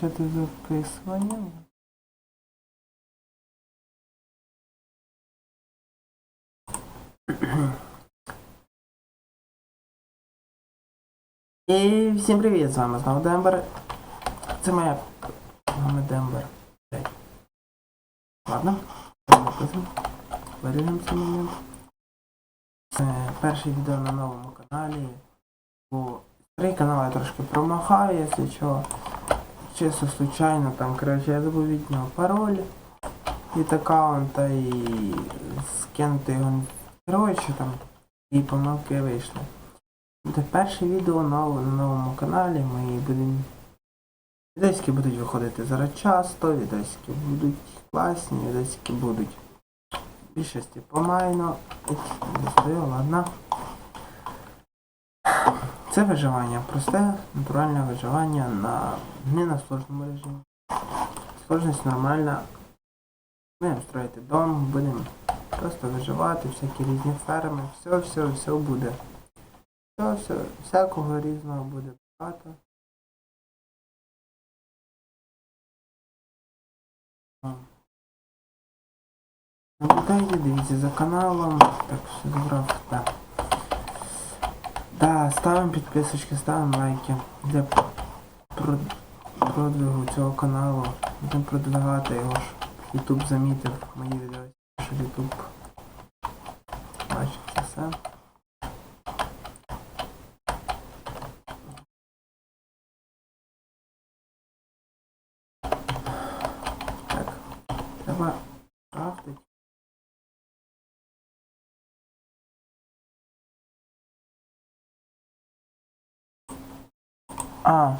Почати записування. І всім привіт, з вами знову Дембер. Це моя вами Дембер. Ладно, записуємо. Виріжемо цей момент. Це перше відео на новому каналі. Бо старий канал я трошки промахав, якщо що. Чисто случайно, там, коротше, я забув від нього пароль від аккаунта і скинути його. Коротше там. І помилки вийшли. Це перше відео на новому каналі. Ми будемо. Відосики будуть виходити зараз часто, відосики будуть класні, відосики будуть більшості помайно. Достаю, ладно. Це виживання. Просте, натуральне виживання на не на сложному режимі. Сложність нормальна. Будемо строїти дом, будемо просто виживати, всякі різні ферми, все, все, все буде. Все, все, всякого різного буде багато. Наблюдайте, дивіться за каналом. Так, все забрав, так. Да, ставимо підписочки, ставимо лайки для продвигу цього каналу. Будемо продвигати його ж. Ютуб замітив мої відео, що Ютуб бачить це все. Так, треба крафтити. А.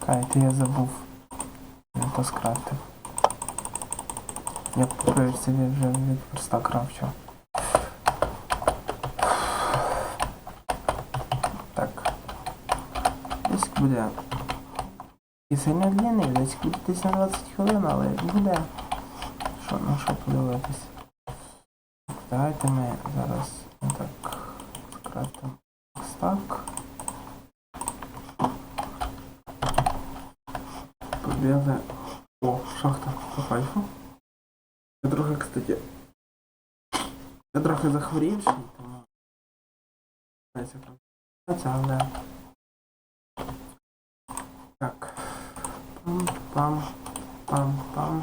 Чекайте, я забув. Я поскрафтив. Я купив собі вже від верста крафчу. Так. Десь буде. І сильно длинний, десь буде десь на 20 хвилин, але буде. Що, на що подивитись? Давайте ми зараз так скрафтимо стак. Побігли. О, шахта по кайфу. Я трохи, кстати. Я трохи захворівший, тому. Це але. Так. Пам-пам. Пам-пам.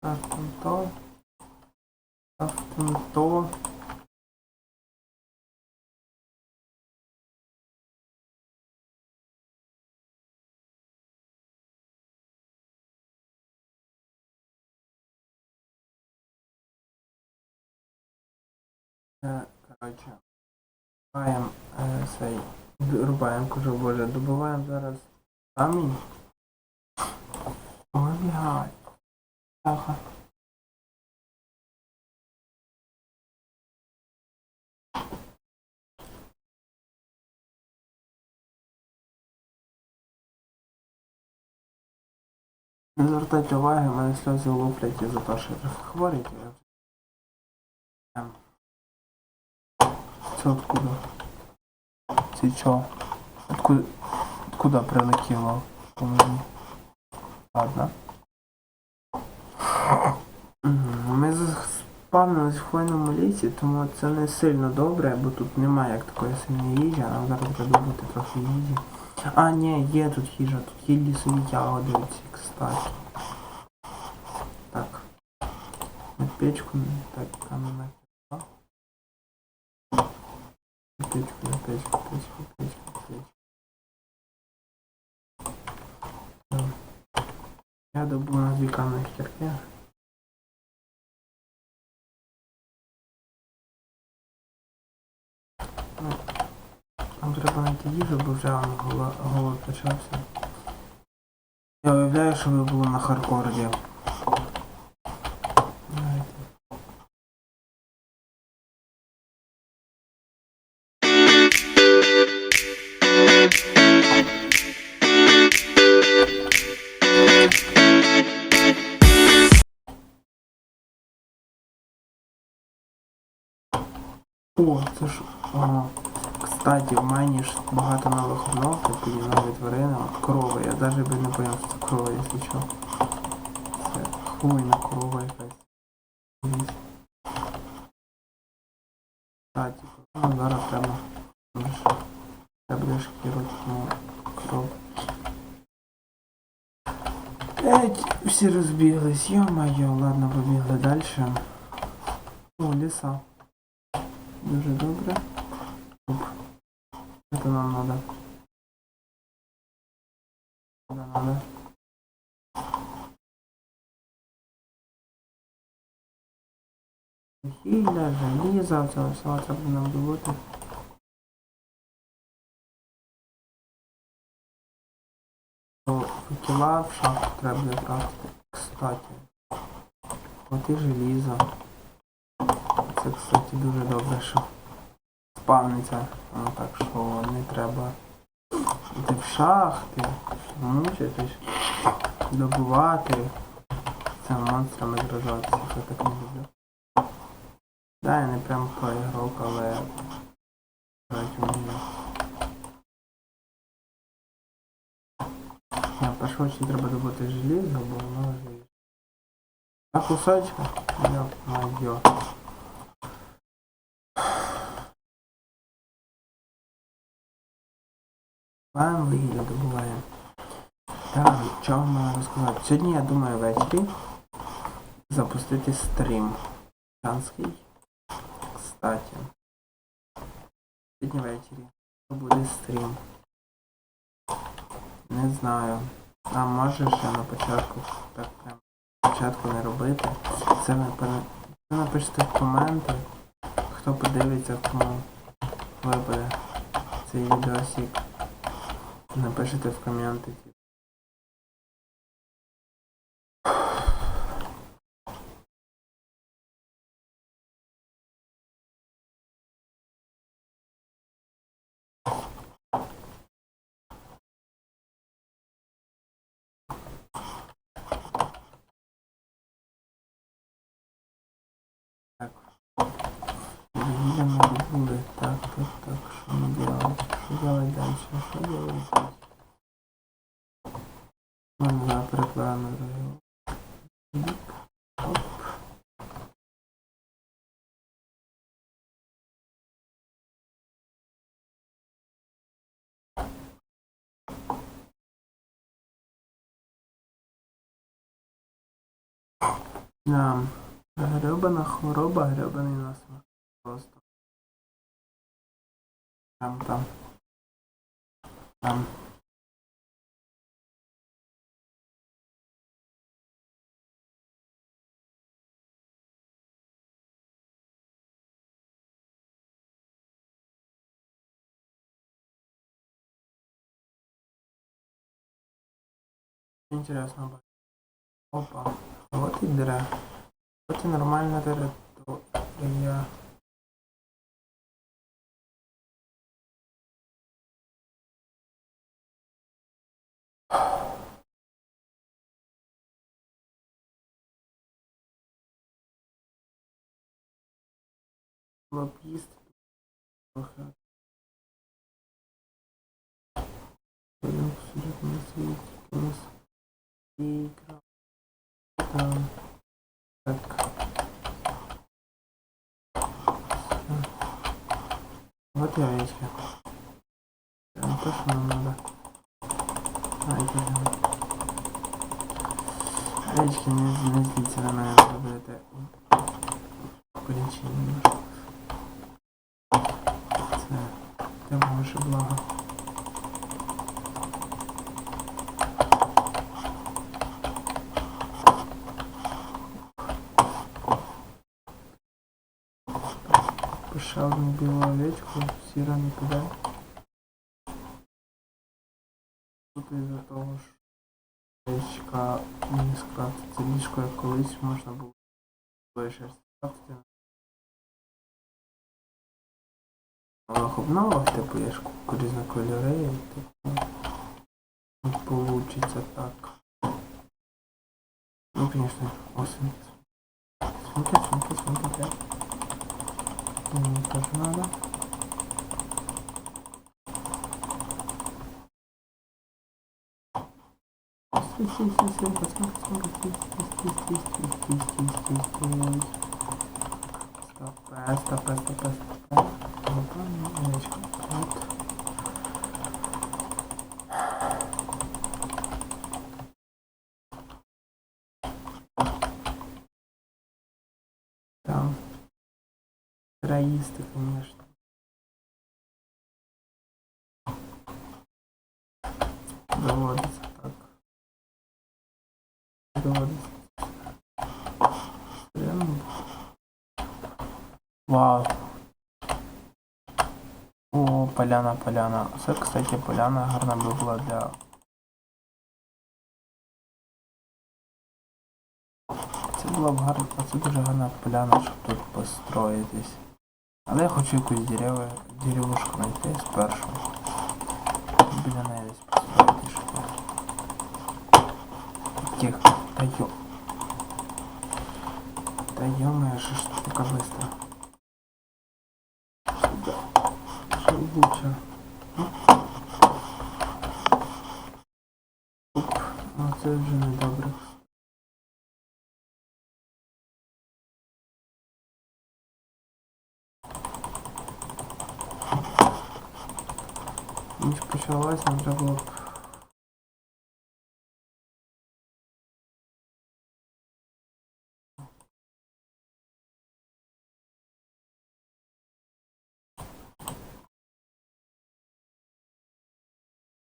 Крафтим Коротше, добуваємо е, цей, рубаємо, кажу, боже, добуваємо зараз камінь. Вибігай. Ага. Не звертайте уваги, мене сльози луплять із-за того, що я хворий. Це откуда? Чо? Откуда, откуда прилетіло? Ладно. Ми спавнились в хвойному лісі, тому це не сильно добре, бо тут немає як такої сильної їжі, нам зараз треба бути трохи їжі. А, ні, є тут їжа, тут є лісові ягоди оці, кстати. Так. На печку, так, печку, на Я добув на дві каменних кірки. Ну, Нам треба знайти їжу, бо вже голод, почався. Я уявляю, що ви були на хардкорді. О, це ж. Ага. Кстати, в мені ж багато нових обнов, є нові тварини, от корова. Я навіть би не поняв, що це корова, якщо що. Це хуйна корова якась. Кстати, ну, зараз треба. Треба буде шкірувати ну, коров. Еть, всі розбіглись, йо-моє, ладно, побігли далі. О, ліса. Дуже добре. Это нам надо. Куда надо? Гілля, желіза, це все треба нам добути. Факела в шахту треба буде. Кстати. От і желізо. Це, кстати, дуже добре, що спавниться. Ну, так що не треба йти в шахти, мучитись, добувати, цим монстрами зражатися, я так не люблю. Да, я не прям про ігрок, але грати вмію. Я першу очередь треба добути желізо, бо воно є. А кусочка? Йо, моє. Маємо вугілля добуваємо. Так, що вам можу розказати? Сьогодні я думаю ввечері запустити стрім. Танський. Кстати. Сьогодні ввечері буде стрім. Не знаю. А може ще на початку так прям початку не робити. Це ви це напишете в коменти. Хто подивиться, кому випаде цей відосик. Напишите в коменти. типу. Так. Так, так, так. Що ми? Що делать дальше? Що делать дальше? Бік. Оп. Да. Гребана хвороба, гребаний насміх. Просто. Там, там. Интересно. Опа. Вот и дыра. Вот и нормально территория. Лобіст. Трохи. Посмотреть на. У нас что нам надо. Ай, пойдем. Овечки, не, не зліться на мене, ви будете порічені немножко. Це для ваше благо. Пішов на білу овечку, сіра не піде. Того, що овечка не скрафтиться ліжко, як колись можна було лише скрафтити. В нових обновах, типу, є ж різнокольори, типу, от получиться так. Ну, конечно, осень. Смотри, смотри, смотри. Мне тоже надо. Стопе, стопе, стопе, стопе. Опа, Да. Троисты, конечно. Доводится. Прямо. Вау. О, поляна, поляна. Це, кстати, поляна гарна би була для. Це була б гарна, це дуже гарна поляна, щоб тут построїтись. Але я хочу якусь дереву, деревушку знайти спершу. Біля неї десь построїти, щоб. Тихо, Да ёб. Да -мо, что ж такая быстро. Что, да. Что лучше?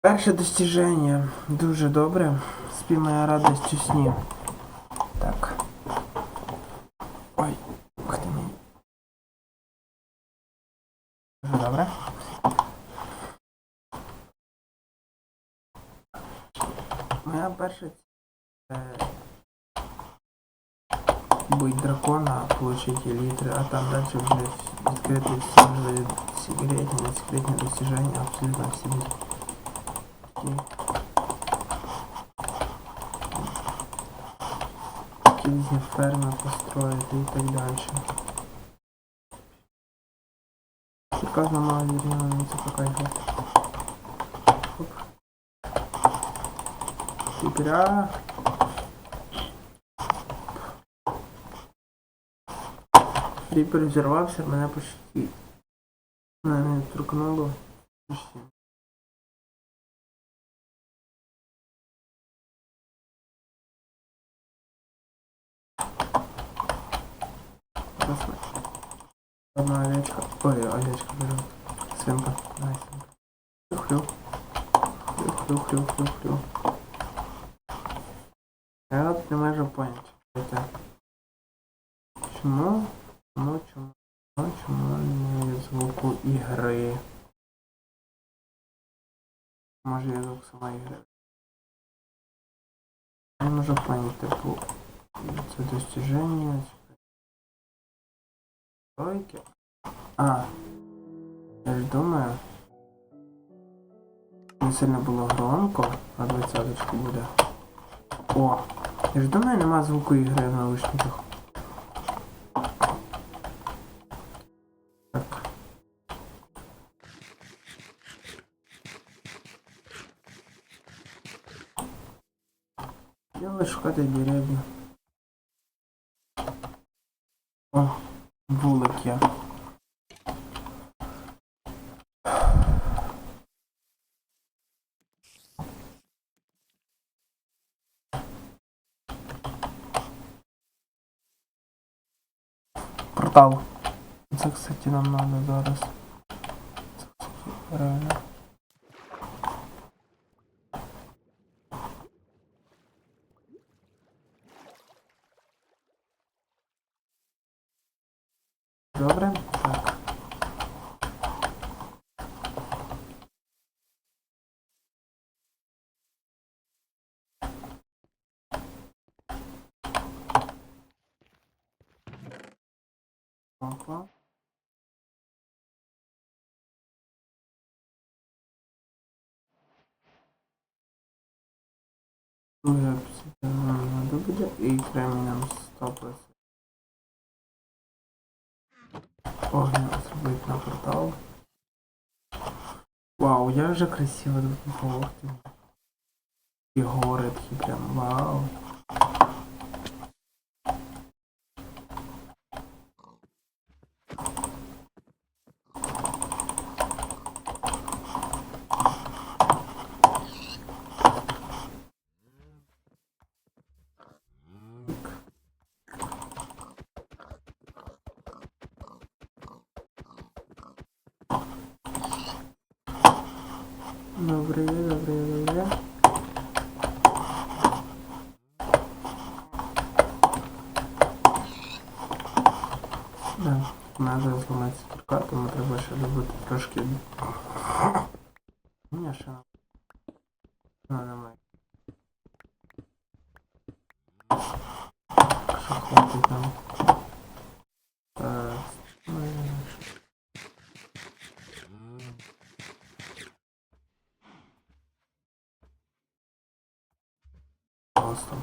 Перше достіження. Дуже добре. Спі моя радость у сні. Так. Ой, ух ти мій. Дуже добре. Моя перша це бить дракона, получить елітри, а там далі вже відкрити всі можливі секретні, не секретні достіження, абсолютно всі Різні ферми построїти і так далі. Приказно мало вірно, це покайфу. Оп. Тепера. Ріпер взірвався, мене почти мене. Почти. Одна овечка. Ой, овечка, беру. Свинка. Давай, свинка. Хрю, хрю, хрю, хрю, хрю. Я от не можу поняти. Это. Чому? Чому, чому? Чому, чому немає звуку ігри? Може є звук самої ігри. Я не можу поняти, типу, це достіження. Тройки. А. Я ж думаю. Не сильно було громко, а 20 буде. О! Я ж думаю, нема звуку ігри в наушниках. Так. Давай шукати дерев'я. О, вулик я. Портал. Це, кстати, нам надо зараз. Реально. Добре? Так. Опа. Уже нам надо буде і нам 100%. Огня зробити на портал. Вау, я вже красиво тут поговорити. І гори такі прям вау. Добре, добре, добре. Да, треба зламати цукерка, тому треба ще добути трошки. Ні, ще. Ну, немає. Що хватить нам? Так, ну, я не знаю, що. Просто.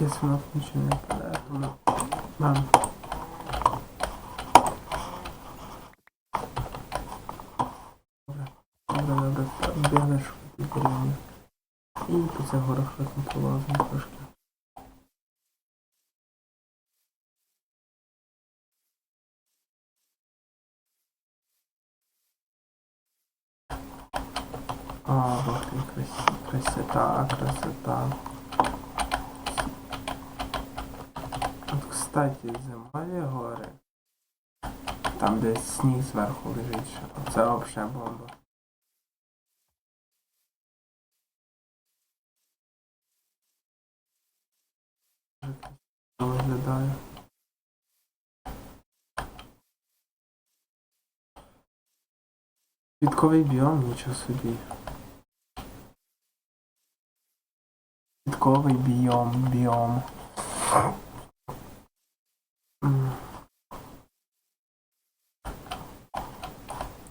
Воно нічого не впадає, тому... Бам. Добре, добре, добре. Дерев'яні. І по цих горах швидко полазимо трошки. А, вот и красота, красота, красота. От, кстати, зимові гори. Сніг зверху лежить. Це взагалі бомба. Виглядає. Квітковий біом, нічого собі. Квітковий біом, біом.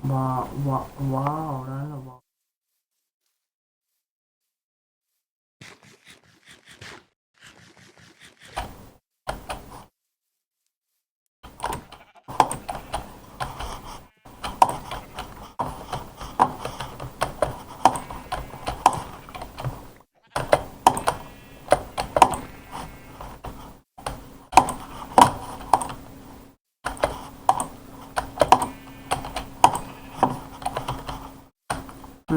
М. Вау, вау, вау, реально вау. Ну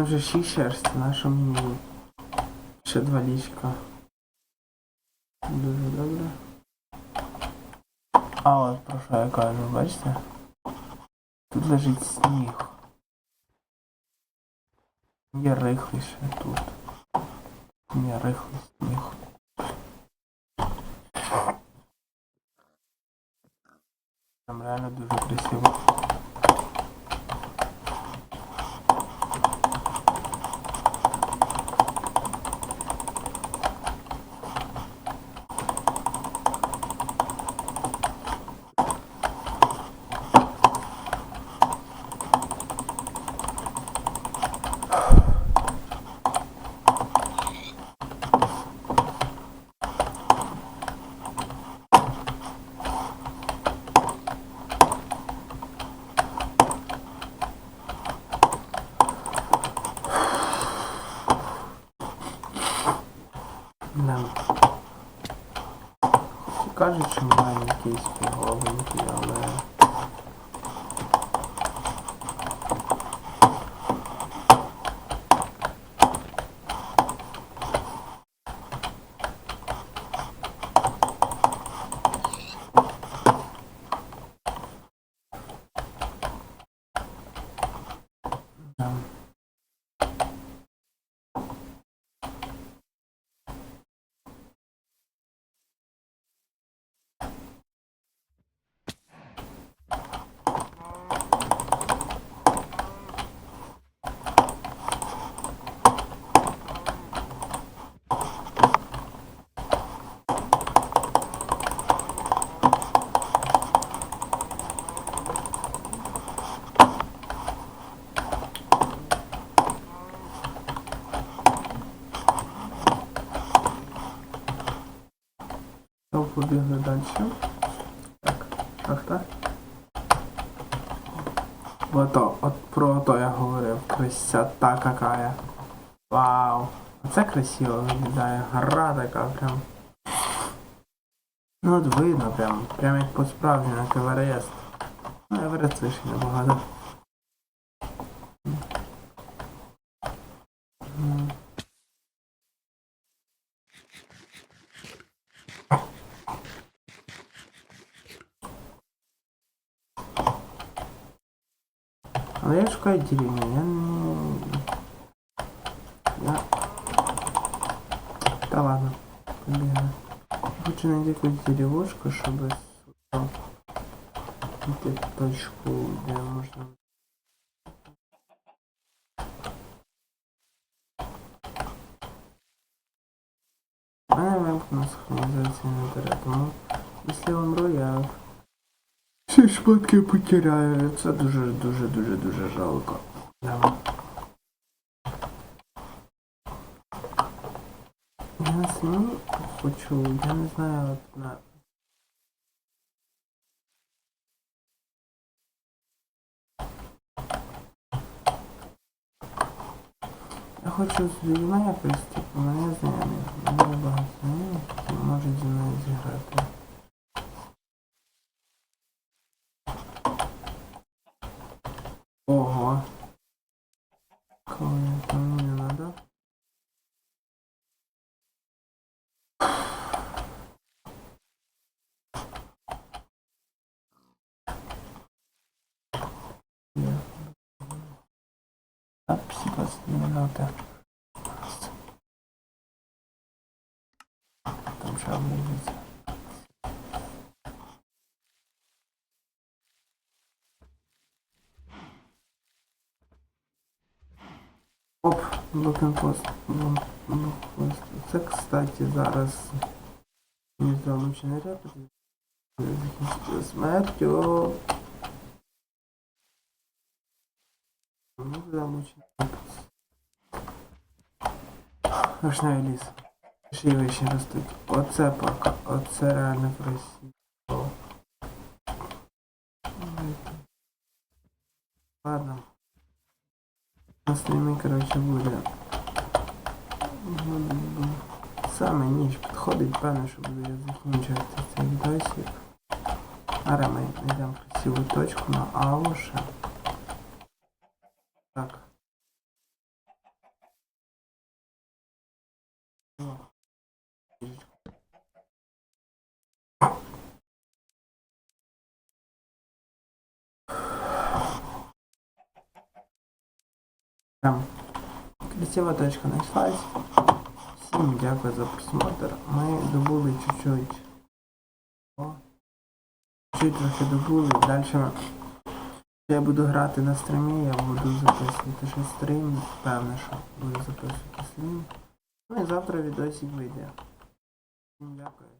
вже шість шерсті, на що мені ще два ліжка. Дуже добре. А от про що я кажу, бачите? Тут лежить сніг. Є рихлий ще тут. Ні, рихлий сніг. Там реально дуже красиво. Красота какая. Вау. Оце красиво виглядає. Гора така прям. Ну от видно прям. Прям як по справжньому, як Еверест. Ну, Еверест вище набагато. М. Але я шукаю деревню, я не... Хочу знайти якусь деревушку, щоб сука, знайти точку, де можна... У мене вимкнув синхронізацію не бере, тому якщо я умру, я всі шмотки потеряю. Це дуже, дуже, дуже, дуже жалко. Да. Я на самі хочу, я не знаю, от на... Я хочу з людьми якось, типу, мене знайомі. Мене багато знайомих, можуть зі мною зіграти. Блокинкост. Блокинкост. Ну, ну, Це, кстати, зараз незалежно чи не репет. Закінчити смертю. Ну, замучено. Рушневий ліс. Ще й вище ростуть. Оце пак. Оце реально красиво. Ладно. На стрімі, коротше, буде. буде- Саме ніч підходить, певно, що буду я закінчувати цей відосик. Зараз ми знайдемо красиву точку на Ауша. красива точка знайшлась. Всім дякую за просмотр. Ми добули чуть-чуть. Чуть трохи добули. Далі я буду грати на стрімі, я буду записувати ще стрім. Певно, що буду записувати стрім. Ну і завтра відосик вийде. Всім дякую.